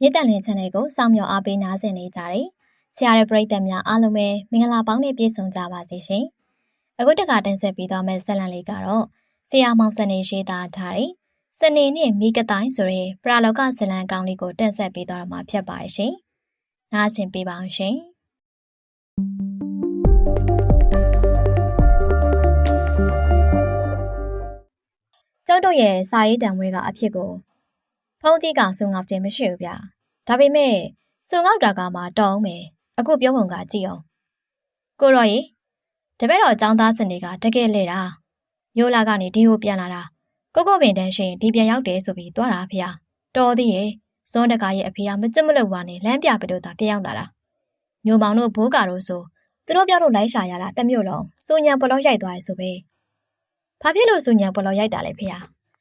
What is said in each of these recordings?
မြေတန်လင်း channel ကိုစောင့်မျှော်အားပေးနားဆင်နေကြတယ်။ဆရာရဲ့ပရိသတ်များအားလုံးပဲမင်္ဂလာပေါင်းနဲ့ပြည့်စုံကြပါစေရှင်။အခုတခါတင်ဆက်ပေးသွားမယ့်ဇာတ်လမ်းလေးကတော့ဆရာမောင်စနေရှိသားထားတဲ့စနေနဲ့မိကတိုင်းဆိုတဲ့ပရာလောကဇာတ်လမ်းကောင်းလေးကိုတင်ဆက်ပေးသွားတော့မှာဖြစ်ပါရှင်။နားဆင်ပေးပါအောင်ရှင်။ကျောက်တို့ရဲ့စာရေးတံမွေးကအဖြစ်ကို ဖုံးကြီးကစုံငေါက်ခြင်းမရှိဘူးဗျာဒါပေမဲ့စုံငေါက်တာကမှတောင်းမယ်အခုပြောပုံကကြည့်အောင်ကိုရော်ရီတပည့်တော်ចောင်းသားစနေကတကယ်လေတာမျိုးလာကနေဒီကိုပြန်လာတာကိုကိုပင်တန်းရှင်ဒီပြန်ရောက်တယ်ဆိုပြီးသွားတာဖေ။တော်သေးရဲ့ဇွန်တကာရဲ့အဖေကမကြက်မလို့ဝါနဲ့လမ်းပြပတို့သာပြန်ရောက်လာတာမျိုးမောင်တို့ဘိုးကာတို့ဆိုသူတို့ပြောလို့လိုက်ရှာရတာတမျိုးလုံးစူညံပလောရိုက်သွားရဆိုပဲ။ဘာဖြစ်လို့စူညံပလောရိုက်တာလဲဖေ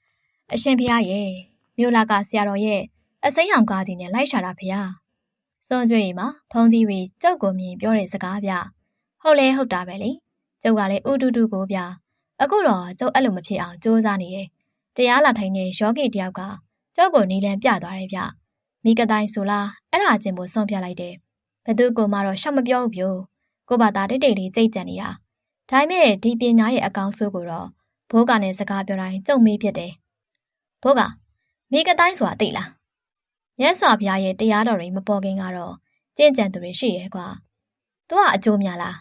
။အရှင်ဖေရဲ့ မြို့လာကဆရာတော်ရဲ့အစိမ်းရောင်ကားကြီးနဲ့လိုက်ရှာတာဖေဟာ။စွန်ကျွေးရီမှာဖုံးကြီးတွေကြောက်ကိုမြင်ပြောတဲ့စကားဗျ။ဟုတ်လဲဟုတ်တာပဲလေ။ကျုပ်ကလည်းဥတူတူကိုဗျ။အခုတော့ကျုပ်အဲ့လိုမဖြစ်အောင်ကြိုးစားနေရဲ့။တရားလာထိုင်တဲ့ယောဂီတယောက်ကကျုပ်ကိုနီလန်ပြသွားတယ်ဗျ။မိကတိုင်းဆိုလားအဲ့ဒါချင်းကိုစွန့်ပြလိုက်တယ်။ဘသူကမှတော့ရှောက်မပြောဘူးပြို့။ကိုဘာသာတိတ်တိတ်လေးကြိတ်ကြံနေတာ။ဒါပေမဲ့ဒီပညာရဲ့အကောင်ဆိုးကိုတော့ဘိုးကနဲ့စကားပြောတိုင်းကြုံမေးဖြစ်တယ်။ဘိုးက မိကတိုင်းဆိုတာသိလားမြတ်စွာဘုရားရဲ့တရားတော်တွေမပေါ်ခင်ကတော့ကြင့်ကြံသူတွေရှိရဲ့ကွာသူကအကျိုးများလား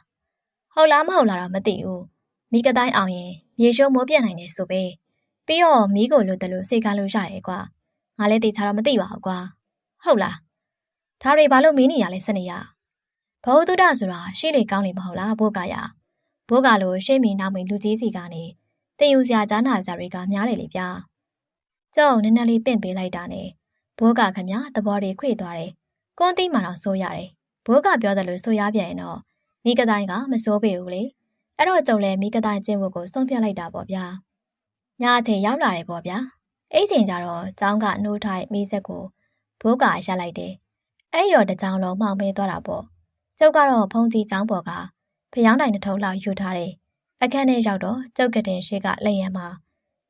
ဟုတ်လားမဟုတ်လားတော့မသိဘူးမိကတိုင်းအောင်ရင်မြေရှုံးမိုးပြတ်နိုင်တယ်ဆိုပဲပြီးတော့မိကိုလိုတယ်လို့စိတ်ကားလို့ရတယ်ကွာငါလည်းသိချာတော့မသိပါဘူးကွာဟုတ်လားဒါတွေဘာလို့မင်းနေရလဲစနေရဘဝတုဒ္ဒဆိုတာရှေ့လေကောင်းလေမဟုတ်လားဘိုးကရဘိုးကလိုရှေ့မီနောက်မီလူကြီးစီကနေတင်ယူစရာကြားနာစရာတွေကများတယ်လေဗျာ ကျောင်းနည်းနည်းလေးပင့်ပေးလိုက်တာနဲ့ဘိုးကခမသဘောတွေခွေသွားတယ်။ကွန်တီမှတော့စိုးရတယ်။ဘိုးကပြောတယ်လို့ဆိုရပြန်ရင်တော့မိကတိုင်းကမစိုးပေဘူးလေ။အဲ့တော့ကျုံလဲမိကတိုင်းကျင့်ဝတ်ကိုဆုံးဖြတ်လိုက်တာပေါ့ဗျာ။ညအချိန်ရောက်လာတယ်ပေါ့ဗျာ။အဲ့ချိန်ကျတော့ကျောင်းကနှိုးထိုင်မိဆက်ကိုဘိုးကရလိုက်တယ်။အဲ့တော့တကြောင်လုံးမှောင်မဲသွားတာပေါ့။ကျုပ်ကတော့ဖုံးကြီးကျောင်းပေါ်ကဖျောင်းတိုင်တစ်ထုပ်လောက်ယူထားတယ်။အခန်းထဲရောက်တော့ကျုပ်ကတင်ရှိကလက်ရံမှာ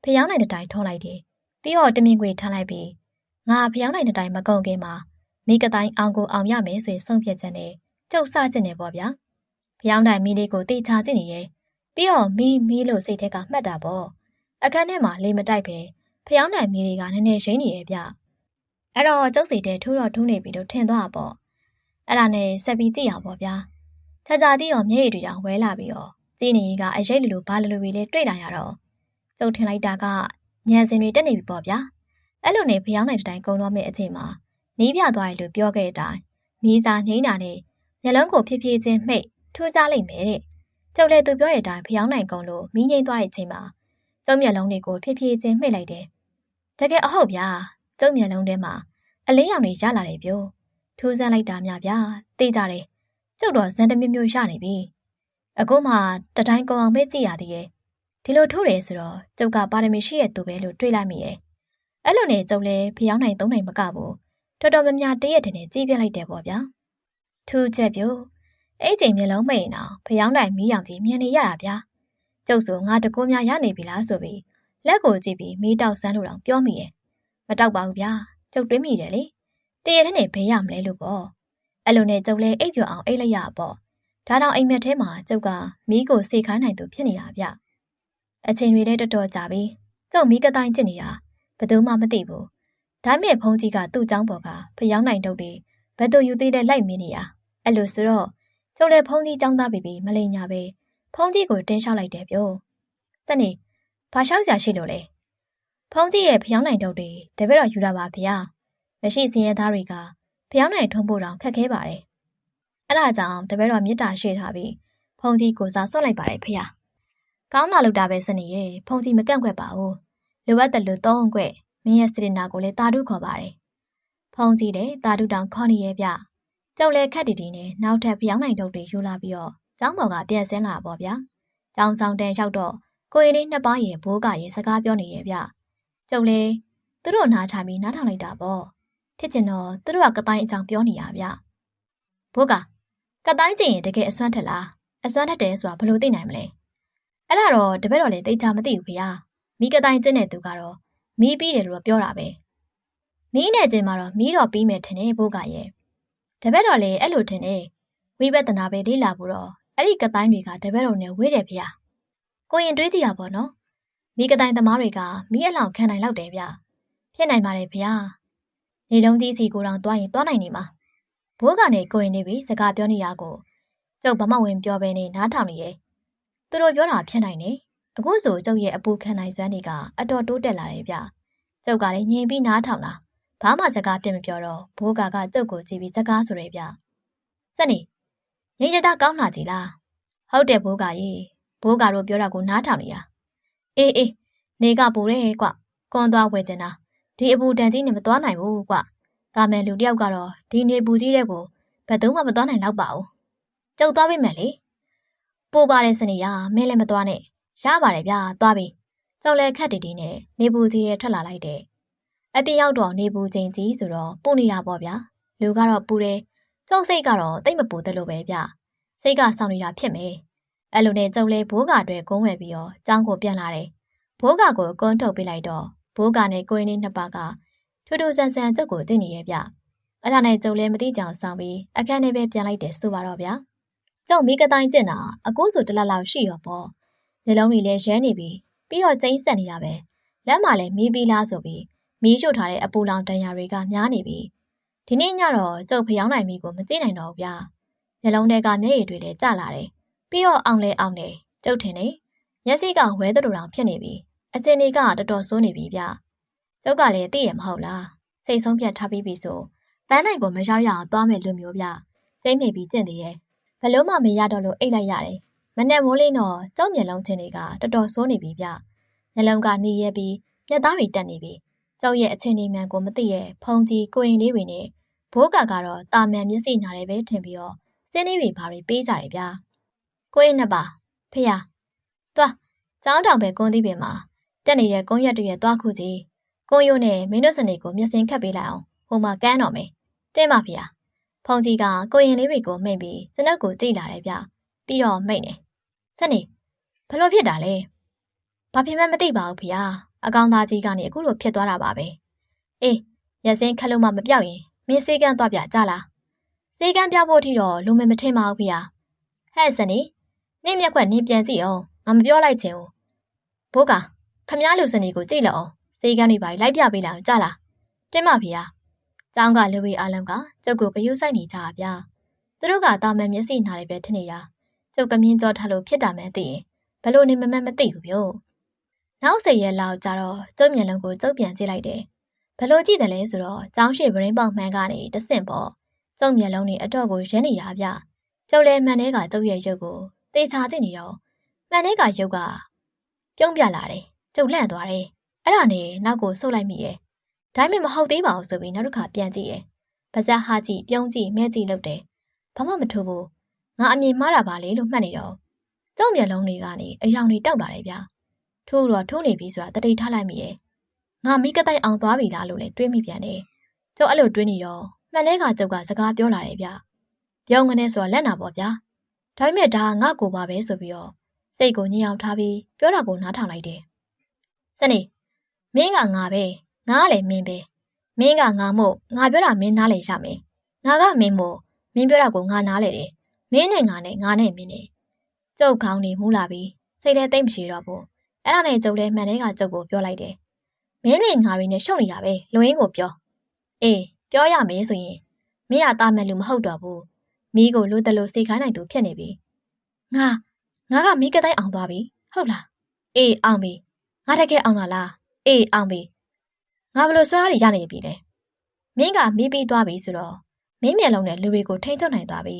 ဖျောင်းတိုင်တစ်တိုင်ထုံးလိုက်တယ် ပြီးတော့တမင်ခွေထားလိုက်ပြီးငါဖျောင်းနိုင်တဲ့တိုင်မကုန်ခင်မှာမိကတိုင်းအောင်ကိုအောင်ရမယ်ဆိုရင်ဆုံးဖြတ်ချက်နဲ့ကျုပ်စကျင်နေပေါ့ဗျာဖျောင်းတိုင်မိလေးကိုတေချာကြည့်နေရဲ့ပြီးတော့မီးမီးလို့စိတ်ထဲကမှတ်တာပေါ့အခန်းထဲမှာလေမတိုက်ပဲဖျောင်းတိုင်မိလေးကနည်းနည်းရှိနေရဲ့ဗျအဲ့တော့ကျုပ်စီတဲ့ထိုးတော့ထိုးနေပြီလို့ထင်သွားပေါ့အဲ့ဒါနဲ့ဆက်ပြီးကြည့်အောင်ပေါ့ဗျာချာချာကြည့်ရောမျက်ရည်တွေတောင်ဝဲလာပြီးတော့ကြည့်နေကြီးကအရိတ်လူလူဘာလူလူတွေလေးတွေ့လာရတော့ကျုပ်ထင်လိုက်တာက ညံစင်တွေတက်နေပြီပေါ့ဗျာအဲ့လိုနဲ့ဖျောင်းနိုင်တိုင်းကုံတော့မယ့်အချိန်မှာနီးပြသွားတယ်လို့ပြောခဲ့တဲ့အတိုင်းမီးစာငိမ့်တာနဲ့မျက်လုံးကိုဖြည်းဖြည်းချင်းမှိတ်ထူးခြားလိုက်မယ်တဲ့ကျုပ်လည်းသူပြောတဲ့အတိုင်းဖျောင်းနိုင်ကုံလို့မီးငိမ့်သွားတဲ့အချိန်မှာကျုပ်မျက်လုံးတွေကိုဖြည်းဖြည်းချင်းမှိတ်လိုက်တယ်တကယ်အဟုတ်ဗျာကျုပ်မျက်လုံးထဲမှာအလင်းရောင်တွေရလာတယ်ပြို့ထူးဆန်းလိုက်တာများဗျာသိကြတယ်ကျုပ်တော့ဇန်တမျိုးမျိုးရနေပြီအခုမှတတိုင်းကုံအောင်မေ့ကြည့်ရသေးရဲ့ ဒီလိုထိုးတယ်ဆိုတော့ကျုပ်ကပါရမီရှိရဲ့သူပဲလို့တွေးလိုက်မိရဲ့အဲ့လိုနဲ့ကျုပ်လည်းဖျောင်းနိုင်သုံးနိုင်မကဘူးတော်တော်များများတရက်တည်းနဲ့ကြည့်ပြလိုက်တယ်ပေါ့ဗျာထူးချက်ပြို့အဲ့ချိန်မျက်လုံးမိတ်အောင်ဖျောင်းနိုင်မီးရောင်ကြီးမြင်နေရတာဗျာကျုပ်ဆိုငါတကူများရနေပြီလားဆိုပြီးလက်ကိုကြည့်ပြီးမီးတောက်ဆန်းလို့တော့ပြောမိရဲ့မတောက်ပါဘူးဗျာကျုပ်တွေးမိတယ်လေတရက်တည်းနဲ့ဘေးရမလဲလို့ပေါ့အဲ့လိုနဲ့ကျုပ်လည်းအိပ်ပျော်အောင်အိပ်လိုက်ရပေါ့ဒါတော့အိမ်မက်ထဲမှာကျုပ်ကမီးကိုစေခိုင်းနိုင်သူဖြစ်နေတာဗျ အချိန်တွေလည်းတော်တော်ကြာပြီကျုံမိကတိုင်းတစ်နေတာဘယ်သူမှမသိဘူးဒါမဲ့ဖုန်းကြီးကသူ့အကြောင်းပေါ်ကဖျောင်းနိုင်တုပ်တွေဘယ်သူယူသေးတဲ့လိုက်မင်းနေတာအဲ့လိုဆိုတော့ကျုံလည်းဖုန်းကြီးចောင်းသားပြီးပြီးမလိမ်ညာပဲဖုန်းကြီးကိုတင်းလျှောက်လိုက်တယ်ပြို့စက်နေဘာလျှောက်စရာရှိလို့လဲဖုန်းကြီးရဲ့ဖျောင်းနိုင်တုပ်တွေတပည့်တော်ယူလာပါဗျာမရှိစင်ရဲသားတွေကဖျောင်းနိုင်ထုံးဖို့တောင်ခက်ခဲပါတယ်အဲ့ဒါကြောင့်တပည့်တော်မေတ္တာရှိထားပြီးဖုန်းကြီးကိုစားဆွတ်လိုက်ပါတယ်ဖခင် ကောင်းတာလုပ်တာပဲစနေရဲ့ဖုန်ကြီးမကန့်ခွက်ပါဘူးလိုအပ်တယ်လို့သုံးခွက်မင်းရဲ့စရနာကိုလည်းတာဓုခေါ်ပါတယ်ဖုန်ကြီးလည်းတာဓုတောင်ခေါ်နေရဲ့ဗျကြောက်လဲခက်တီတီနဲ့နောက်ထပ်ဖျောင်းနိုင်တုပ်တွေယူလာပြီးတော့ကျောင်းပေါ်ကပြန်ဆင်းလာပါဗျာကျောင်းဆောင်တန်ရောက်တော့ကိုရင်လေးနှစ်ပါးရဲ့ဘိုးကရဲ့စကားပြောနေရဲ့ဗျကျုပ်လဲသူတို့နားထားပြီးနားထောင်လိုက်တာပေါ့ဖြစ်ချင်တော့သူတို့ကကတိုင်းအကြောင်းပြောနေရဗျဘိုးကကတိုင်းကျင်ရင်တကယ်အစွမ်းထက်လားအစွမ်းထက်တယ်ဆိုတာဘယ်လိုသိနိုင်မလဲ အဲ့ဒါတော့တပည့်တော်လည်းသိချာမသိဘူးဖေဟာမိကတိုင်းကျင့်တဲ့သူကတော့မီးပြီးတယ်လို့ပြောတာပဲမမီးနဲ့ကျင်းမှာတော့မီးတော့ပြီးမယ်ထင်တယ်ဘိုးကရဲ့တပည့်တော်လည်းအဲ့လိုထင်တယ်ဝိပဿနာပဲလေ့လာဖို့တော့အဲ့ဒီကတိုင်းတွေကတပည့်တော်နဲ့ဝေးတယ်ဗျာကိုရင်တွေးကြည့်ရပါတော့မိကတိုင်းသမားတွေကမိအလောင်ခံနိုင်လောက်တယ်ဗျဖြစ်နိုင်ပါတယ်ဗျာနေလုံးကြီးစီကိုတောင်တွားရင်တွားနိုင်နေမှာဘိုးကနေကိုရင်နေပြီစကားပြောနေရကိုကျုပ်ဗမဝင်ပြောပဲနေနားထောင်နေရဲ့ သူတို့ပြောတာဖြစ်နိုင်နေအခုဆိုကျုပ်ရဲ့အပူခံနိုင်စွမ်းတွေကအတော်တိုးတက်လာတယ်ဗျကျုပ်ကလည်းညင်ပြီးနားထောင်တာဘာမှစကားပြမပြောတော့ဘိုးကကကျုပ်ကိုကြည့်ပြီးစကားဆိုရဗျစနေငင်းရတာကောင်းလာကြည်လားဟုတ်တယ်ဘိုးကကြီးဘိုးကတို့ပြောတာကိုနားထောင်နေရအေးအေးနေကပူတယ်ကွကွန်သွားဝယ်ကျင်တာဒီအပူတန်ကြီးနဲ့မသွားနိုင်ဘူးကွဒါမဲ့လူတယောက်ကတော့ဒီနေပူကြီးတဲ့ကိုဘယ်သူမှမသွားနိုင်တော့ပါဘူးကျုပ်သွားပြီမယ်လေ ပူပါတယ်စနေရမင်းလည်းမသွားနဲ့ရပါတယ်ဗျာသွားပြီကျုပ်လည်းခက်တီတီနဲ့နေပူကြီးရဲ့ထွက်လာလိုက်တယ်အပြင်ရောက်တော့နေပူချိန်ကြီးဆိုတော့ပူနေရပေါ့ဗျာလူကတော့ပူတယ်ကျုပ်စိတ်ကတော့တိတ်မပူသလိုပဲဗျစိတ်ကစောင့်နေတာဖြစ်မယ်အဲ့လိုနဲ့ကျုပ်လည်းဘိုးကအတွက်ကုန်းဝယ်ပြီးတော့ကျောင်းကိုပြန်လာတယ်ဘိုးကကိုကွန်းထုတ်ပေးလိုက်တော့ဘိုးကနဲ့ကိုင်းလေးနှစ်ပါးကထူးထူးဆန်းဆန်းကျုပ်ကိုသိနေရဲ့ဗျအဲ့ဒါနဲ့ကျုပ်လည်းမသိကြအောင်ဆောင်ပြီးအခန်းထဲပဲပြန်လိုက်တယ်ဆိုပါတော့ဗျာ ကျုပ်မိကတိုင်းကျင့်တာအကူဆိုတလလောက်ရှိရောပေါ့နှလုံးတွေလည်းရဲနေပြီပြီးတော့ကျိန်းဆက်နေရပဲလက်မှလည်းမီးပြီးလားဆိုပြီးမီးရှို့ထားတဲ့အပူလောင်တန်ရာတွေကများနေပြီဒီနေ့ညတော့ကျုပ်ဖျောင်းနိုင်မီကိုမကြည့်နိုင်တော့ဘူးဗျာနှလုံးထဲကမျက်ရည်တွေလည်းကျလာတယ်ပြီးတော့အောင်လဲအောင်တယ်ကျုပ်ထင်နေမျက်စိကဝဲတူတောင်ဖြစ်နေပြီအချင်းတွေကတော်တော်ဆိုးနေပြီဗျကျုပ်ကလည်းသိရမဟုတ်လားစိတ်ဆုံးဖြတ်ထားပြီးပြီဆိုပန်းနိုင်ကိုမရောက်ရအောင်သွားမယ်လို့မျိုးဗျကျိမ့်မိပြီးကျင့်သေးရဲ့ ဘလို့မှမရတော့လို့အိတ်လိုက်ရတယ်မနဲ့မိုးလေးတော့ကျုံမျက်လုံးချင်းတွေကတော်တော်ဆိုးနေပြီဗျနှလုံးကနေရဲပြီးမျက်သားတွေတက်နေပြီကျုပ်ရဲ့အချင်းနေမှန်ကိုမသိရဲ့ဖုံကြီးကိုရင်လေးတွေနဲ့ဘိုးကကတော့တာမန်မျက်စိနာတယ်ပဲထင်ပြီးတော့စင်းလေးတွေဘာတွေပေးကြတယ်ဗျာကိုရင်နှစ်ပါဖေရသွားကျောင်းတောင်ပဲကွန်းသီးပင်မှာတက်နေတဲ့ကုန်းရက်တရက်သွားခုကြီးကုန်းရိုးနဲ့မင်းတို့စနေကိုမျက်စင်ခတ်ပေးလိုက်အောင်ဟိုမှာကန်းတော်မယ်တင်းပါဖေရ ဖုန်ကြီးကကိုရင်လေးတွေကိုမိတ်ပြီးကျွန်ုပ်ကိုကြည့်လာတယ်ဗျပြီးတော့မိတ်နေစနေဘလို့ဖြစ်တာလဲဘာဖြစ်မှမသိပါဘူးဖေရအကောင်သားကြီးကနေအခုလိုဖြစ်သွားတာပါပဲအေးရက်စင်းခက်လို့မှမပြောက်ရင်မင်းစေကန်းသွားပြကြလားစေကန်းပြဖို့ထိတော့လူမမထင်ပါဘူးဖေရဟဲ့စနေနင့်မျက်ခွက်နင်းပြန်ကြည့်အောင်ငါမပြောလိုက်ချင်ဘူးဘိုးကခမားလူစနေကိုကြည့်လောက်အောင်စေကန်းတွေပါလိုက်ပြပေးလိုက်အောင်ကြလားတင်းမဖေရ ကျောင်းကလူဝေအားလုံးကကျုပ်ကိုဂယုစိုက်နေကြတာဗျာသူတို့ကတာမန်မျက်စိနားလေးပဲထင်နေတာကျုပ်ကမြင်ကြောထားလို့ဖြစ်တာမှန်းသိရင်ဘလို့နေမမမသိဘူးပြောနောက်ဆက်ရက်လောက်ကြတော့ကျုပ်မျက်လုံးကိုကျုပ်ပြန်ကြည့်လိုက်တယ်ဘလို့ကြည့်တယ်လဲဆိုတော့ကျောင်းရှိဗရင်းပေါက်မှန်ကနေတဆင့်ပေါ့ကျုပ်မျက်လုံးနဲ့အတော့ကိုရမ်းနေရဗျကျုပ်လည်းမှန်တဲ့ကကျုပ်ရဲ့ရုပ်ကိုတေချာကြည့်နေတော့မှန်တဲ့ကရုပ်ကပြုံးပြလာတယ်ကျုပ်လန့်သွားတယ်အဲ့ဒါနဲ့နောက်ကိုဆုတ်လိုက်မိရဲ့ ဒါမှမဟုတ်သေးပါဘူးဆိုပြီးနောက်တစ်ခါပြန်ကြည့်ရဲ့ပါဇက်ဟာကြည့်ပြုံးကြည့်မဲကြည့်လုပ်တယ်ဘာမှမထူဘူးငါအမြင်မှားတာပါလေလို့မှတ်နေတော့ကျုံမျက်လုံးတွေကနေအယောင်တွေတောက်လာတယ်ဗျာထိုးတော့ထိုးနေပြီဆိုတာတတိထားလိုက်မိရဲ့ငါမိကတိုက်အောင်သွားပြီလားလို့လည်းတွေးမိပြန်တယ်ကျုပ်အဲ့လိုတွေးနေတော့မှန်တဲ့ကကျုပ်ကစကားပြောလာတယ်ဗျပြောငနဲ့ဆိုတော့လက်နာပေါ့ဗျာဒါပေမဲ့ဒါငါကိုပါပဲဆိုပြီးတော့စိတ်ကိုညင်အောင်ထားပြီးပြောတာကိုနားထောင်လိုက်တယ်စနေမင်းကငါပဲ ငါကလည်းမင်းပဲမင်းကငါမို့ငါပြောတာမင်းနားလေရမယ်ငါကမင်းမို့မင်းပြောတာကိုငါနားလေတယ်မင်းနဲ့ငါနဲ့ငါနဲ့မင်းနဲ့ကျုပ်ခေါင်းနေမူးလာပြီးစိတ်လည်းတိတ်မရှိတော့ဘူးအဲ့ဒါနဲ့ကျုပ်လည်းမှန်တဲ့ကကျုပ်ကိုပြောလိုက်တယ်မင်းတွေငါတွေနဲ့ရှုပ်နေတာပဲလူရင်းကိုပြောအေးပြောရမယ်ဆိုရင်မင်းကတာမန်လူမဟုတ်တော့ဘူးမီးကိုလိုတလို့စိတ်ခိုင်းနိုင်သူဖြစ်နေပြီငါငါကမီးကတိုင်းအောင်သွားပြီဟုတ်လားအေးအောင်ပြီငါတကယ်အောင်လာလားအေးအောင်ပြီ ငါဘလို့စွမ်းအားတွေရနေပြီလဲမင်းကမီးပြီးသွားပြီဆိုတော့မင်းမျက်လုံးနဲ့လူတွေကိုထိန်းချုပ်နိုင်သွားပြီ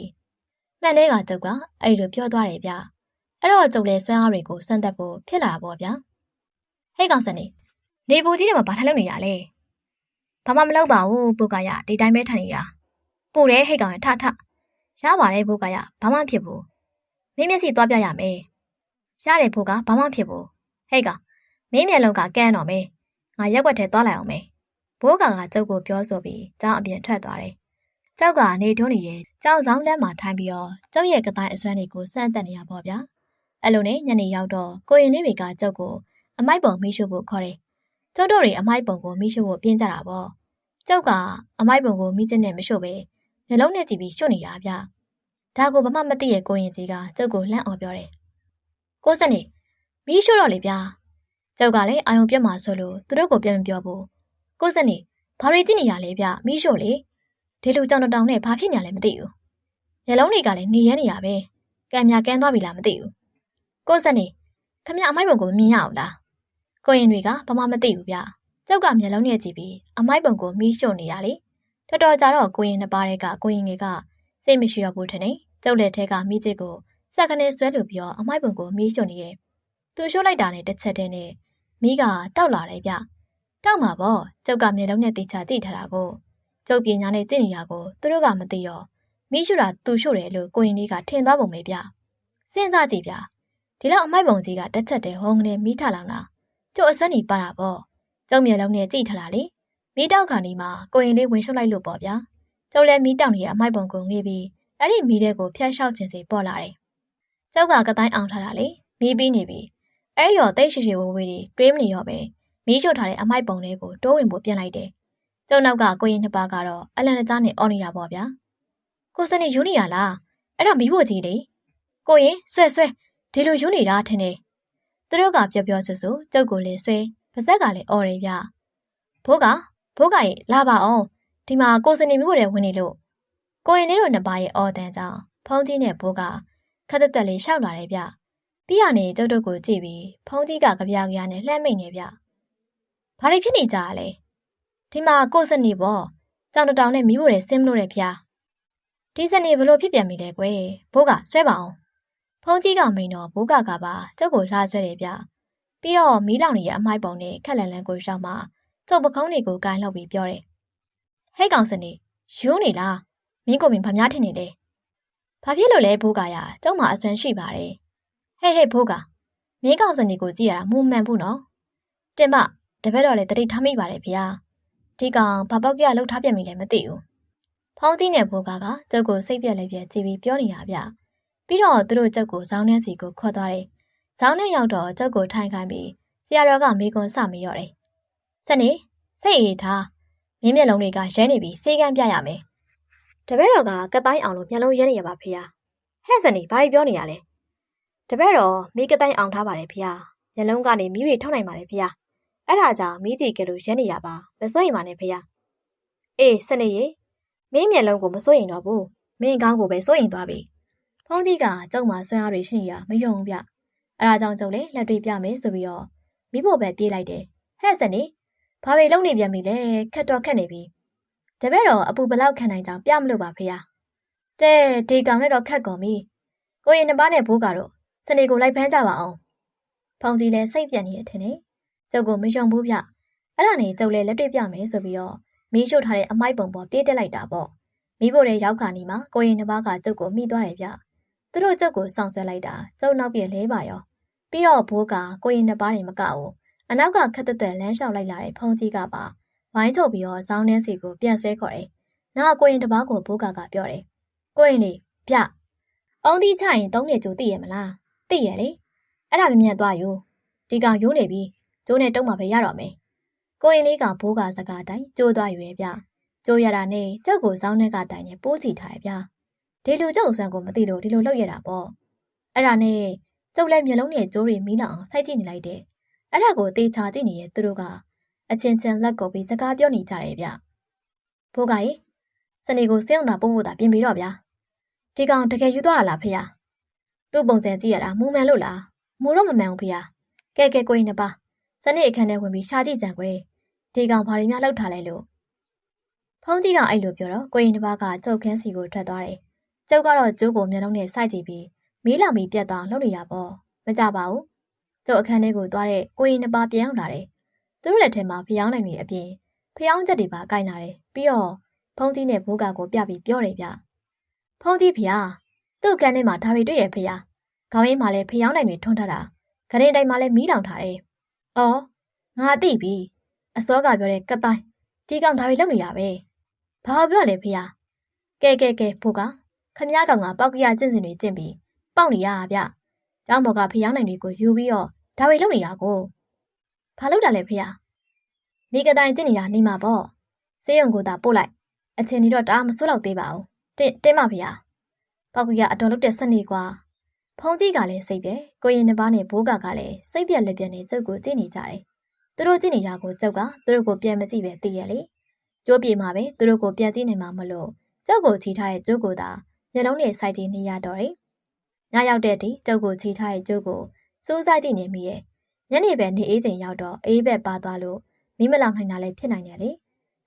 မှန်တဲ့ကကျုပ်ကအဲ့လိုပြောသွားတယ်ဗျအဲ့တော့ကျုပ်လည်းစွမ်းအားတွေကိုစမ်းသပ်ဖို့ဖြစ်လာပါဗျာဟဲ့ကောင်စနေနေပူကြီးတွေမှာဘာထိုင်လုပ်နေရလဲဘာမှမလုပ်ပါဘူးပုတ်ကရဒီတိုင်းပဲထိုင်နေတာပို့တယ်ဟဲ့ကောင်ရထထရပါတယ်ပုတ်ကရဘာမှဖြစ်ဘူးမင်းမျက်စိသွားပြရမယ်ရတယ်ဖို့ကဘာမှဖြစ်ဘူးဟဲ့ကောင်မင်းမျက်လုံးကကန်းတော့မယ် ငါရက်ွက်ထဲသွားလိုက်အောင်မယ်ဘိုးကောင်ကကျုပ်ကိုပြောဆိုပြီးကျောင်းအပြင်ထွက်သွားတယ်ကျောက်ကနေတွန်းနေတဲ့ကျောင်းဆောင်လမ်းမှာထိုင်ပြီးတော့ကျောက်ရဲ့ကတိုင်းအစွမ်းတွေကိုစမ်းတက်နေရပေါ့ဗျာအဲ့လိုနဲ့ညနေရောက်တော့ကိုရင်လေးတွေကကျောက်ကိုအမိုက်ပုံမိရှုဖို့ခေါ်တယ်ကျောက်တို့တွေအမိုက်ပုံကိုမိရှုဖို့ပြင်းကြတာပေါ့ကျောက်ကအမိုက်ပုံကိုမိကျနဲ့မရှို့ပဲမျက်လုံးနဲ့ကြည့်ပြီးရှုပ်နေတာဗျဒါကိုဘာမှမသိရဲ့ကိုရင်ကြီးကကျောက်ကိုလှမ်းအော်ပြောတယ်ကိုစနေမီးရှို့တော့လေဗျာ ကျောက်ကလည်းအာယုံပြတ်မှာဆိုလို့သူတို့ကိုပြန်မပြောဘူးကိုစနေဘာတွေကြည့်နေရလဲဗျမီးရှို့လေဒီလူကြောင်တောင်နဲ့ဘာဖြစ်နေရလဲမသိဘူးမျက်လုံးတွေကလည်းနေရဲနေရပဲကံမြကန်းသွားပြီလားမသိဘူးကိုစနေခမအမိုက်ပုံကိုမမြင်ရအောင်လားကိုရင်တွေကဘာမှမသိဘူးဗျကျောက်ကမျက်လုံးနဲ့ကြည့်ပြီးအမိုက်ပုံကိုမီးရှို့နေရလေတော်တော်ကြာတော့ကိုရင်နှစ်ပါးတွေကကိုရင်ငယ်ကစိတ်မရှိတော့ဘူးထင်တယ်ကျောက်လက်ထဲကမိချစ်ကိုစက်ကနေဆွဲလို့ပြီးတော့အမိုက်ပုံကိုမီးရှို့နေရဲ့သူရှို့လိုက်တာနဲ့တစ်ချက်တည်းနဲ့ မိကတောက်လာတယ်ဗျတောက်မှာပေါ့ကျောက်ကမျက်လုံးနဲ့တေချာကြည့်ထားတာကိုကျုပ်ပညာနဲ့ကြည့်နေရကိုသူတို့ကမသိတော့မိရှို့တာသူရှို့တယ်လို့ကိုရင်လေးကထင်သွားပုံပဲဗျစဉ်းစားကြည့်ဗျဒီလောက်အမိုက်ပုံကြီးကတစ်ချက်တည်းဟောင်းကနေမိထလောင်လာကျုပ်အစွမ်းနေပါတာပေါ့ကျုပ်မျက်လုံးနဲ့ကြည့်ထားတာလေမိတောက်ခါနေမှာကိုရင်လေးဝင်ရှုပ်လိုက်လို့ပေါ့ဗျာကျုပ်လည်းမိတောက်နေတဲ့အမိုက်ပုံကိုငေးပြီးအဲ့ဒီမိတဲ့ကိုဖျက်လျှောက်ခြင်းစီပေါ်လာတယ်ကျုပ်ကကတိုင်းအောင်ထားတာလေမိပြီးနေပြီ အဲ့ရောတိတ်ရှိရှိဝဝေးတွေတွေးမနေရောပဲမီးချို့ထားတဲ့အမိုက်ပုံလေးကိုတိုးဝင်ဖို့ပြန်လိုက်တယ်ကျုံနောက်ကကိုရင်နှစ်ပါးကတော့အလန်တကြားနဲ့အော်နေရပါဗျာကိုစနေယူနေရလားအဲ့ဒါမီးဖို့ကြီးလေကိုရင်ဆွဲဆွဲဒီလိုယူနေတာထင်တယ်သူတို့ကပြောပြောဆူဆူကျုပ်ကိုလည်းဆွဲပါဇက်ကလည်းအော်တယ်ဗျဘိုးကဘိုးကရေလာပါအောင်ဒီမှာကိုစနေမျိုးတွေဝင်နေလို့ကိုရင်လေးတို့နှစ်ပါးရဲ့အော်တန်ကြောင့်ဖုံးကြီးနဲ့ဘိုးကခက်တက်တက်လေးရှောက်လာတယ်ဗျ ပြီးရနေကျုပ်တို့ကိုကြည့်ပြီးဖုံးကြီးကကြပြားကြနဲ့လှမ်းမိတ်နေဗျဘာတွေဖြစ်နေကြလဲဒီမှာကိုစနေပေါ့ကြောင်တောင်နဲ့မိဖို့တယ်ဆင်းမလို့တယ်ဗျာဒီစနေဘလို့ဖြစ်ပြန်ပြီလဲကွယ်ဘိုးကဆွဲပါအောင်ဖုံးကြီးကမိန်တော့ဘိုးကကပါကျုပ်ကိုလှဆွဲတယ်ဗျပြီးတော့မီးလောင်နေရဲ့အမိုက်ပုံနဲ့ခက်လန်လန်ကိုရောက်မှကျုပ်ပကုံးတွေကိုကန်လှုပ်ပြီးပြောတယ်ဟဲ့ကောင်စနေယူနေလားမင်းကိုမင်းဗမားထင်နေတယ်ဘာဖြစ်လို့လဲဘိုးကရကျုံမှာအစွမ်းရှိပါတယ် ဟဲ့ဟဲ့ဘိုးကမင်းကောင်စနေကိုကြည့်ရတာမူမှန်ဘူးနော်တင်မတပည့်တော်လည်းတတိထားမိပါတယ်ဗျာဒီကောင်ဘာပေါက်ကရလှုပ်ထားပြမိလဲမသိဘူးဖောင်းကြီးနဲ့ဘိုးကကကျုပ်ကိုစိတ်ပြက်လက်ပြက်ကြည့်ပြီးပြောနေရဗျပြီးတော့သူတို့ကျုပ်ကိုဇောင်းနှန်းစီကိုခေါ်သွားတယ်ဇောင်းနှန်းရောက်တော့ကျုပ်ကိုထိုင်ခိုင်းပြီးဆရာတော်ကမေကွန်စမရော့တယ်စနေစိတ်အေးထားမင်းမျက်လုံးတွေကရဲနေပြီးစေကန်းပြရမယ်တပည့်တော်ကကတိုင်းအောင်လို့မျက်လုံးရဲနေရပါဖေ။ဟဲ့စနေဘာပြောနေရလဲ။ တပည့်တော်မိကတိုင်းအောင်ထားပါတယ်ဖေ။မျက်လုံးကနေမိတွေထောက်နိုင်ပါတယ်ဖေ။အဲ့ဒါကြောင့်မိကြီးကလေးရဲနေရပါမစွန့်ရင်ပါနဲ့ဖေ။အေးစနေရေမင်းမျက်လုံးကိုမစွန့်ရင်တော့ဘူး။မင်းကောင်းကိုပဲစွန့်ရင်သွားပြီ။ဖုန်းကြီးကကျုံမှာဆွမ်းအားတွေရှိနေရမယုံဗျ။အဲ့ဒါကြောင့်ကျုံလည်းလက်တွေပြမယ်ဆိုပြီးတော့မိဖို့ပဲပြေးလိုက်တယ်။ဟဲ့စနေဘာတွေလုပ်နေပြန်ပြီလဲခက်တော့ခက်နေပြီ။တပည့်တော်အပူဘလောက်ခံနိုင်ကြောင်ပြမလို့ပါဖေ။တဲ့ဒီကောင်နဲ့တော့ခက်ကုန်ပြီ။ကိုရင်နှစ်ပါးနဲ့ဘိုးကတော့ စနေကိုလိုက်ဖမ်းကြပါအောင်။ဖုန်ကြီးလည်းစိတ်ပြက်နေတယ်ထင်တယ်။ကျုပ်ကိုမယုံဘူးဗျ။အဲ့ဒါနဲ့ကျုပ်လည်းလက်တွေ့ပြမယ်ဆိုပြီးတော့မီးရှို့ထားတဲ့အမိုက်ပုံပေါ်ပြေးတက်လိုက်တာပေါ့။မီးဖို့တဲ့ရောက်ခါနီမှာကိုရင်နှစ်ပါးကကျုပ်ကိုမိသွားတယ်ဗျ။သူတို့ကျုပ်ကိုစောင့်ဆွဲလိုက်တာကျုပ်နောက်ပြလဲပါရော။ပြီးတော့ဘိုးကကိုရင်နှစ်ပါးတွေမကဘူး။အနောက်ကခက်တက်တက်လမ်းလျှောက်လိုက်လာတဲ့ဖုန်ကြီးကပါဝိုင်းချုပ်ပြီးတော့ဇောင်းနှဲစီကိုပြန်ဆွဲခေါ်တယ်။နောက်ကိုရင်တပားကိုဘိုးကကပြောတယ်။ကိုရင်လေးပြ။အုံးသီးချရင်သုံးနေကြိုသိရမလား။ သိရလေ။အဲ့ဒါမမြန်သွားယူ။ဒီကောင်ရိုးနေပြီ။ကျိုးနဲ့တုံးမှာပဲရတော့မယ်။ကိုရင်လေးကဘိုးကစကားတိုင်းကျိုးသွားယူရဲ့ဗျ။ကျိုးရတာနဲ့ကြောက်ကိုဇောင်းနှဲကတိုင်နဲ့ပိုးချီထားရဲ့ဗျ။ဒီလူကြောက်ဆန်ကိုမသိလို့ဒီလိုလုပ်ရတာပေါ့။အဲ့ဒါနဲ့ကျုပ်လည်းမျက်လုံးနဲ့ကြိုးတွေမီးလောင်အောင်စိုက်ကြည့်နေလိုက်တယ်။အဲ့ဒါကိုတေချာကြည့်နေရဲ့သူတို့ကအချင်းချင်းလက်ကုပ်ပြီးစကားပြောနေကြတယ်ဗျ။ဘိုးကရေစနေကိုစေအောင်သာပို့ဖို့သာပြင်ပြီးတော့ဗျာ။ဒီကောင်တကယ်ယူသွားလားဖေ။ သူ့ပုံစံကြည့်ရတာမူမှန်လို့လား။မူတော့မမှန်ဘူးဖေ။ကဲကဲကိုရင်နှစ်ပါစနေအခန်းထဲဝင်ပြီးရှာကြည့်ကြံကွယ်။ဒီကောင်ဘာတွေများလောက်ထားလဲလို့။ဖုန်းကြီးကအဲ့လိုပြောတော့ကိုရင်တစ်ပါးကကျုပ်ခန်းစီကိုထွက်သွားတယ်။ကျုပ်ကတော့ကျိုးကိုမျက်လုံးနဲ့စိုက်ကြည့်ပြီးမီးလောင်ပြီးပြတ်သွားလှုပ်နေတာပေါ့။မကြပါဘူး။ကျုပ်အခန်းထဲကိုသွားတဲ့ကိုရင်နှစ်ပါးပြန်ရောက်လာတယ်သူတို့လက်ထဲမှာဖျောင်းနိုင်တွေအပြင်ဖျောင်းချက်တွေပါကိုင်လာတယ်ပြီးတော့ဖုံးကြီးနဲ့ဘိုးကကိုပြပြီးပြောတယ်ဗျဖုံးကြီးဖျား သူ့ကန်းထဲမှာဒါတွေတွေ့ရဲ့ဖေယား။ခေါင်းရင်းမှာလည်းဖေယောင်းနိုင်တွေထွန်းထားတာ။ကရင်တိုင်မှာလည်းမီးလောင်ထားတယ်။အော်ငါသိပြီ။အစောကပြောတဲ့ကတိုင်းတီးကောင်ဒါတွေလုပ်နေရပဲ။ဘာပြောလဲဖေယား။ကဲကဲကဲဖို့ကခမည်းကောင်ကပောက်ကရကျင့်စဉ်တွေကျင့်ပြီးပေါက်နေရဗျ။ကျောင်းပေါ်ကဖေယောင်းနိုင်တွေကိုယူပြီးတော့ဒါတွေလုပ်နေတာကိုဘာလုပ်တာလဲဖေယား။မိကတိုင်းကျင့်နေတာနေမှာပေါ့။စေယုံကိုသာပို့လိုက်။အချိန်ဒီတော့တအားမစိုးလောက်သေးပါဘူး။တင်တင်ပါဖေယား။ ပောက်ကကြီးကအတော်လုတ်တဲ့စနေကွာဖုံးကြီးကလည်းစိတ်ပဲကိုရင်နှစ်ပါးနဲ့ဘိုးကကလည်းစိတ်ပြက်လက်ပြက်နဲ့ကျုပ်ကိုကြည့်နေကြတယ်သူတို့ကြည့်နေတာကိုကျုပ်ကသူတို့ကိုပြန်မကြည့်ပဲသိရလေကျိုးပြေမှာပဲသူတို့ကိုပြန်ကြည့်နေမှာမလို့ကျုပ်ကိုချီထားတဲ့ကျိုးကိုသာမျက်လုံးနဲ့စိုက်ကြည့်နေရတော့တယ်ညရောက်တဲ့အထိကျုပ်ကိုချီထားတဲ့ကျိုးကိုစူးစိုက်ကြည့်နေမိရဲ့ညနေပဲနေအေးချိန်ရောက်တော့အေးဘက်ပါသွားလို့မိမလောင်နိုင်တာလည်းဖြစ်နိုင်တယ်လေ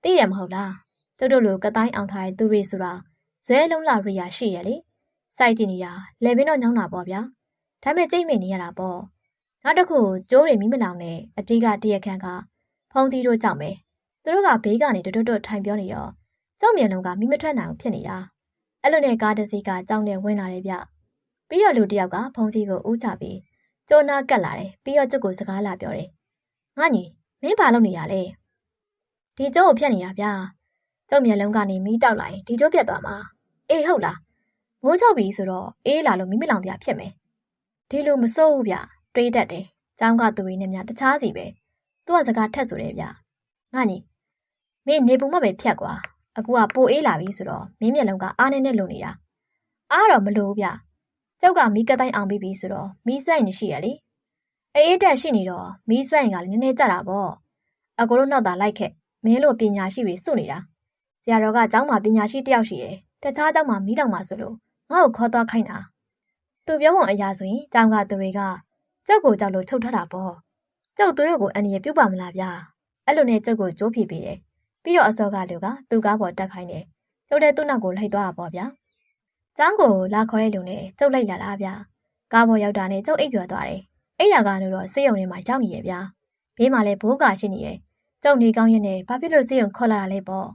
သိတယ်မဟုတ်လားကျုပ်တို့လိုကတိုင်းအောင်ထားတဲ့သူတွေဆိုတာဇွဲလုံးလာရိယာရှိရလေ စိုက်ကြည့်နေရလေပင်တော့ညောင်းတာပေါ့ဗျာဒါမဲ့ကြိတ်မိနေရတာပေါ့နောက်တစ်ခုကျိုးတွေမိမလောင်နဲ့အတီးကတရက်ခန့်ကဖုံးကြီးတို့ကြောက်မယ်သူတို့ကဘေးကနေတွတ်တွတ်ထိုင်ပြောနေရောကျုပ်မြန်လုံးကမိမထွက်နိုင်အောင်ဖြစ်နေတာအဲ့လိုနဲ့ကားတစ်စီးကကြောင်းနဲ့ဝင်လာတယ်ဗျပြီးတော့လူတစ်ယောက်ကဖုံးကြီးကိုဦးချပြီးကျိုးနာကတ်လာတယ်ပြီးတော့ကျုပ်ကိုစကားလာပြောတယ်ငါညီမင်းဘာလုပ်နေရလဲဒီကျိုးကိုဖြတ်နေရဗျာကျုပ်မျက်လုံးကနေမီးတောက်လာရင်ဒီကျိုးပြတ်သွားမှာအေးဟုတ်လား မိုးချုပ်ပြီဆိုတော့အေးလာလို့မိမလောင်တရားဖြစ်မယ်ဒီလိုမစိုးဘူးဗျတွေးတတ်တယ်ကျောင်းကသူတွေနဲ့များတခြားစီပဲသူကစကားထက်ဆိုတယ်ဗျငါညီမင်းနေပူမပဲဖြတ်ကွာအခုကပိုအေးလာပြီဆိုတော့မင်းမျက်လုံးကအားနေနဲ့လုံနေတာအားတော့မလို့ဗျကျောက်ကမီးကတိုင်းအောင်ပြီးပြီဆိုတော့မီးဆွဲရင်ရှိရလေအေးအေးတက်ရှိနေတော့မီးဆွဲရင်ကလည်းနည်းနည်းကြတာပေါ့အကိုတို့နောက်သာလိုက်ခဲ့မင်းလိုပညာရှိတွေစုနေတာဆရာတော်ကကျောင်းမှာပညာရှိတယောက်ရှိတယ်တခြားကျောင်းမှာမီးတောင်မှာဆိုလို့ ငါ့ကိုခေါ်သွားခိုင်းတာသူပြောပုံအရာဆိုရင်ကျောင်းကသူတွေကကျုပ်ကိုကြောက်လို့ချုပ်ထားတာပေါ့ကျုပ်သူတို့ကိုအန်ရပြုတ်ပါမလားဗျာအဲ့လိုနဲ့ကျုပ်ကိုကြိုးဖြေပေးတယ်ပြီးတော့အစောကလူကသူ့ကားပေါ်တက်ခိုင်းတယ်ကျုပ်တဲ့သူ့နောက်ကိုလိုက်သွားတာပေါ့ဗျာကျောင်းကိုလာခေါ်တဲ့လူနဲ့ကျုပ်လိုက်လာတာဗျာကားပေါ်ရောက်တာနဲ့ကျုပ်အိပ်ပျော်သွားတယ်အိပ်ရာကတော့စေးရုံထဲမှာရောက်နေရဲ့ဗျာဘေးမှာလည်းဘိုးကရှိနေရဲ့ကျုပ်နေကောင်းရဲ့နဲ့ဘာဖြစ်လို့စေးရုံခေါ်လာတာလဲပေါ့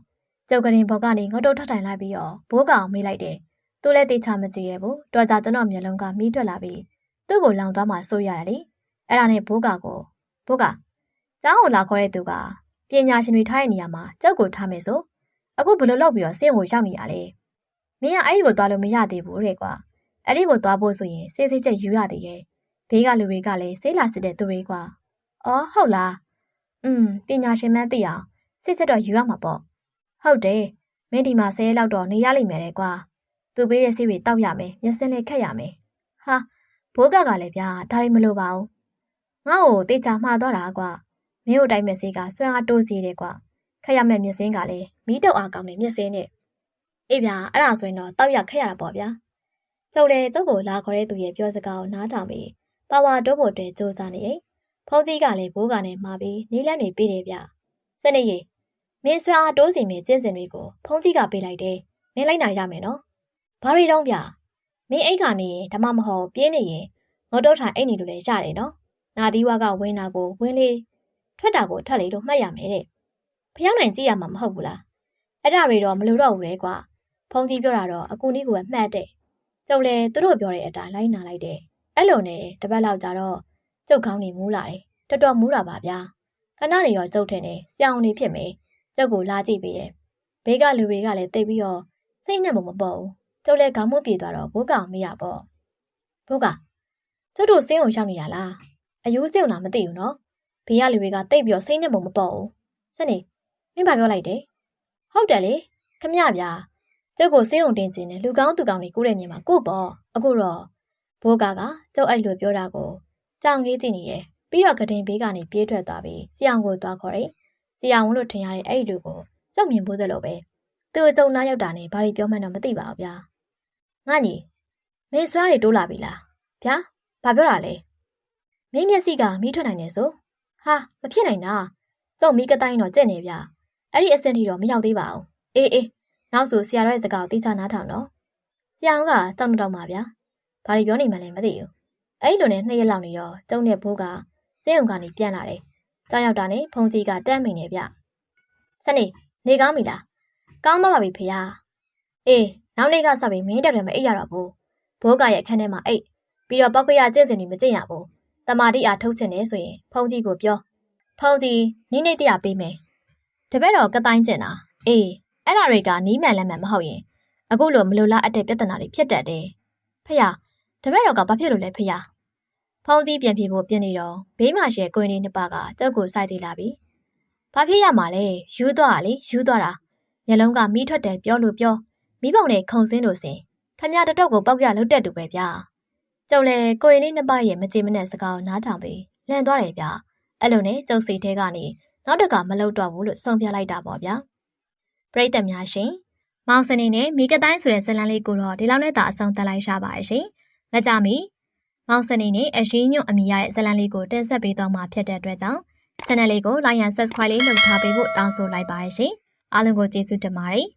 ကျုပ်ကရင်ဘော်ကနေငုတ်တုတ်ထထိုင်လိုက်ပြီးတော့ဘိုးကောင်မေးလိုက်တယ် သူလည်းတေချာမကြည့်ရဘူးတော်ကြကျွန်တော်မျက်လုံးကမီးထွက်လာပြီးသူ့ကိုလောင်သွားမှစိုးရတယ်လေအဲ့ဒါနဲ့ဘိုးကကိုဘိုးကကျောင်းကိုလာခေါ်တဲ့သူကပညာရှင်တွေထားတဲ့နေရာမှာကြောက်ကိုထားမယ်ဆိုအခုဘယ်လိုလုပ်ပြီးတော့စင့်ကိုရောက်နေရလဲမင်းကအဲ့ဒီကိုသွားလို့မရသေးဘူးတဲ့ကွာအဲ့ဒီကိုသွားဖို့ဆိုရင်စေးစေးချက်ယူရသေးရဲ့ဘေးကလူတွေကလည်းစေးလာစစ်တဲ့သူတွေကွာအော်ဟုတ်လားอืมပညာရှင်မှန်းသိအောင်စစ်ချက်တော့ယူရမှာပေါ့ဟုတ်တယ်မင်းဒီမှာဆဲလောက်တော့နေရလိမ့်မယ်တဲ့ကွာ သူပေးတဲ့ဆေးတွေတောက်ရမယ်မျက်စင်းလေးခက်ရမယ်ဟာဘိုးကကလည်းဗျာဒါတွေမလိုပါဘူးငါ့ကိုတေချာမှားသွားတာကွာမင်းတို့တိုင်းမျက်စင်းကဆွမ်းအားတိုးစီတယ်ကွာခက်ရမယ့်မျက်စင်းကလည်းမီးတုပ်အားကောင်းတဲ့မျက်စင်းနဲ့အေးဗျာအဲ့ဒါဆိုရင်တော့တောက်ရခက်ရတာပေါ့ဗျာကျုပ်လည်းကျုပ်ကိုလာခေါ်တဲ့သူရဲ့ပြောစကားကိုနားထောင်ပြီးပါဝါတိုးဖို့တဲစူးစမ်းနေရင်ဖုန်းကြီးကလည်းဘိုးကနဲ့မှာပြီးနီးလန်းတွေပေးတယ်ဗျစနေရီမင်းဆွမ်းအားတိုးစီမယ့်ကျင့်စဉ်တွေကိုဖုန်းကြီးကပေးလိုက်တယ်မင်းလိုက်နိုင်ရမယ်နော် ဘာတွေတော့ဗျမင်းအိတ်ခါနေရင်ဓမ္မမဟုတ်ပြင်းနေရင်ငေါတုတ်ထိုင်အိတ်နေလို့လည်းရတယ်နော်နာသီဝါကဝင်းတာကိုဝင်းလေးထွက်တာကိုထပ်လေလို့မှတ်ရမယ်တဲ့ဖျောင်းနိုင်ကြည့်ရမှာမဟုတ်ဘူးလားအဲ့ဒါတွေတော့မလိုတော့ဘူးလေကွာဖုန်ကြီးပြောတာတော့အကူနီးကိုပဲမှတ်တဲ့ကျုပ်လည်းသူတို့ပြောတဲ့အတိုင်းလိုက်နာလိုက်တယ်အဲ့လိုနဲ့တပတ်လောက်ကြာတော့ကျုပ်ကောင်းနေမူးလာတယ်တော်တော်မူးတာပါဗျာခဏနေရောကျုပ်ထင်တယ်ဆောင်းနေဖြစ်မယ်ကျုပ်ကိုလာကြည့်ပေးတယ်ဘေးကလူတွေကလည်းတိတ်ပြီးတော့စိတ်နဲ့မမပေါ့ဘူး ကျုပ်လည်းခေါင်းမပြေသွားတော့ဘိုးကောင်မရပေါ့ဘိုးကကျုပ်တို့စင်းုံရောက်နေရလားအယူစင်းုံလားမသိဘူးနော်ဘေးကလူတွေကတိတ်ပြီးတော့စိတ်နဲ့မမပေါ့ဘူးစနေမင်းဘာပြောလိုက်တယ်ဟုတ်တယ်လေခမရဗျာကျုပ်ကိုစင်းုံတင်ခြင်းနဲ့လူကောင်းသူကောင်းတွေကိုတဲ့နေမှာကို့ပေါ့အခုတော့ဘိုးကကကျုပ်အဲ့လိုပြောတာကိုကြောင်ကြီးကြည့်နေရဲ့ပြီးတော့ကတင်ဘေးကနေပြေးထွက်သွားပြီးစီအောင်ကိုသွားခေါ်တယ်စီအောင်လို့ထင်ရတဲ့အဲ့ဒီလူကိုကြောက်မြင်ဖို့တယ်လို့ပဲသူ့အကြုံနားရောက်တာနဲ့ဘာတွေပြောမှန်းတော့မသိပါဘူးဗျာ ငါညီမင်းဆွားတွေတိုးလာပြီလားဗျာဘာပြောတာလဲမင်းမျက်စိကမီးထွက်နိုင်နေဆိုဟာမဖြစ်နိုင်တာကျုပ်မီးကတိုင်းတော့ကြက်နေဗျာအဲ့ဒီအဆင့်ထိတော့မရောက်သေးပါဘူးအေးအေးနောက်ဆိုဆရာတော်ရဲ့စကားကိုသိချနားထောင်တော့ဆရာကကြောက်နေတော့မှာဗျာဘာတွေပြောနေမှလဲမသိဘူးအဲ့လိုနဲ့နှစ်ရက်လောက်နေတော့ကျုံနဲ့ဘိုးကစင်းုံကနေပြန်လာတယ်ကြောက်ရောက်တာနဲ့ဖုန်ကြီးကတမ်းမိနေဗျစနေနေကောင်းပြီလားကောင်းတော့ပါပြီဖေဟာအေး နောက်နေ့ကစပြီးမင်းတက်တယ်မအိပ်ရတော့ဘူးဘိုးကရဲ့အခန်းထဲမှာအိပ်ပြီးတော့ပောက်ကရကျင့်စဉ်တွေမကျင့်ရဘူးတမာတိအားထုတ်ချင်တယ်ဆိုရင်ဖုန်ကြီးကိုပြောဖုန်ကြီးနိနေတရားပေးမယ်တပည့်တော်ကတိုင်းကျင့်တာအေးအဲ့ဒါတွေကနီးမှန်လမ်းမှန်မဟုတ်ရင်အခုလိုမလိုလားအပ်တဲ့ပြဿနာတွေဖြစ်တတ်တယ်ဖေဟာတပည့်တော်ကဘာဖြစ်လို့လဲဖေဟာဖုန်ကြီးပြန်ပြေဖို့ပြင်နေတော့ဘေးမှာရှဲကိုင်းလေးနှစ်ပါးကကြောက်ကိုစိုက်သေးလာပြီဖဘာဖြစ်ရမှာလဲယူသွားတာလေယူသွားတာမျက်လုံးကမီးထွက်တယ်ပြောလို့ပြော မိဘုံနဲ့ခုံစင်းလို့စင်ခမရတတော့ကိုပောက်ရလုတ်တက်တူပဲဗျာကျုပ်လည်းကိုရင်လေးနှစ်ပါးရဲ့မကြည်မနဲ့စကားကိုနားထောင်ပြီးလန့်သွားတယ်ဗျာအဲ့လိုနဲ့ကျုပ်စီထဲကနေနောက်တကမလုတ်တော့ဘူးလို့ဆုံးဖြတ်လိုက်တာပေါ့ဗျာပရိသတ်များရှင်မောင်စနေနဲ့မိကတိုင်းဆိုတဲ့ဇလန်လေးကိုတော့ဒီလောက်နဲ့သာအဆုံးသတ်လိုက်ရပါရဲ့ရှင်မကြမီမောင်စနေနဲ့အရင်ညွန့်အမိရတဲ့ဇလန်လေးကိုတင်ဆက်ပေးတော့မှာဖြစ်တဲ့အတွက်ကြောင့် channel လေးကို like and subscribe လေးလုပ်ထားပေးဖို့တောင်းဆိုလိုက်ပါရရှင်အားလုံးကိုကျေးဇူးတင်ပါတယ်